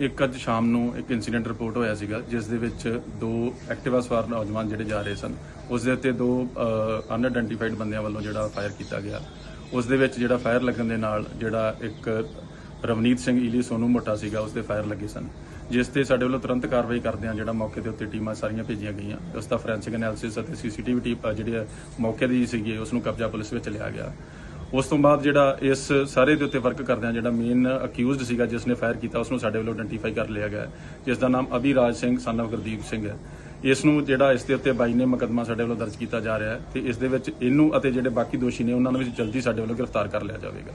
ਇੱਕ ਅੱਜ ਸ਼ਾਮ ਨੂੰ ਇੱਕ ਇਨਸੀਡੈਂਟ ਰਿਪੋਰਟ ਹੋਇਆ ਸੀਗਾ, ਜਿਸ ਦੇ ਵਿੱਚ ਦੋ ਐਕਟਿਵਾ ਸਵਾਰ ਨੌਜਵਾਨ ਜਿਹੜੇ ਜਾ ਰਹੇ ਸਨ, ਉਸ ਦੇ ਉੱਤੇ ਦੋ ਅਨਆਇਡੈਂਟੀਫਾਈਡ ਬੰਦਿਆਂ ਵੱਲੋਂ ਜਿਹੜਾ ਫਾਇਰ ਕੀਤਾ ਗਿਆ। ਉਸ ਦੇ ਵਿੱਚ ਜਿਹੜਾ ਫਾਇਰ ਲੱਗਣ ਦੇ ਨਾਲ ਜਿਹੜਾ ਇੱਕ ਰਵਨੀਤ ਸਿੰਘ ਈਲੀ ਸੋਨੂ ਮੋਟਾ ਸੀਗਾ, ਉਸ ਦੇ ਫਾਇਰ ਲੱਗੇ ਸਨ, ਜਿਸ ਤੇ ਸਾਡੇ ਵੱਲੋਂ ਤੁਰੰਤ ਕਾਰਵਾਈ ਕਰਦੇ ਆ ਜਿਹੜਾ ਮੌਕੇ ਦੇ ਉੱਤੇ ਟੀਮਾਂ ਸਾਰੀਆਂ ਭੇਜੀਆਂ ਗਈਆਂ। ਉਸ ਦਾ ਫੋਰੈਂਸਿਕ ਐਨਾਲਿਸਿਸ ਅਤੇ ਸੀਸੀਟੀਵੀ ਟੀਮ ਜਿਹੜੀ ਹੈ, ਮੌਕੇ ਦੀ ਸੀਗੀ, ਉਸ ਨੂੰ ਕਬਜ਼ਾ ਪੁਲਿਸ ਵਿੱਚ ਲਿਆ ਗਿਆ। ਉਸ ਤੋਂ ਬਾਅਦ ਜਿਹੜਾ ਇਸ ਸਾਰੇ ਦੇ ਉੱਤੇ ਵਰਕ ਕਰਦਿਆਂ ਜਿਹੜਾ ਮੇਨ ਅਕਿਊਜ਼ਡ ਸੀਗਾ ਜਿਸ ਨੇ ਫਾਇਰ ਕੀਤਾ ਉਸ ਨੂੰ ਸਾਡੇ ਵੱਲੋਂ ਆਇਡੈਂਟੀਫਾਈ ਕਰ ਲਿਆ ਗਿਆ ਹੈ, ਜਿਸ ਦਾ ਨਾਮ ਅਭਿਰਾਜ ਸਿੰਘ ਸਨ of ਗੁਰਦੀਪ ਸਿੰਘ ਹੈ। ਇਸ ਨੂੰ ਜਿਹੜਾ ਇਸ ਦੇ ਉੱਤੇ ਬਾਈ ਨੇ ਮੁਕੱਦਮਾ ਸਾਡੇ ਵੱਲੋਂ ਦਰਜ ਕੀਤਾ ਜਾ ਰਿਹਾ ਹੈ ਤੇ ਇਸ ਦੇ ਵਿੱਚ ਇਹਨੂੰ ਅਤੇ ਜਿਹੜੇ ਬਾਕੀ ਦੋਸ਼ੀ ਨੇ ਉਹਨਾਂ ਨੂੰ ਵੀ ਜਲਦੀ ਸਾਡੇ ਵੱਲੋਂ ਗ੍ਰਿਫਤਾਰ ਕਰ ਲਿਆ ਜਾਵੇਗਾ।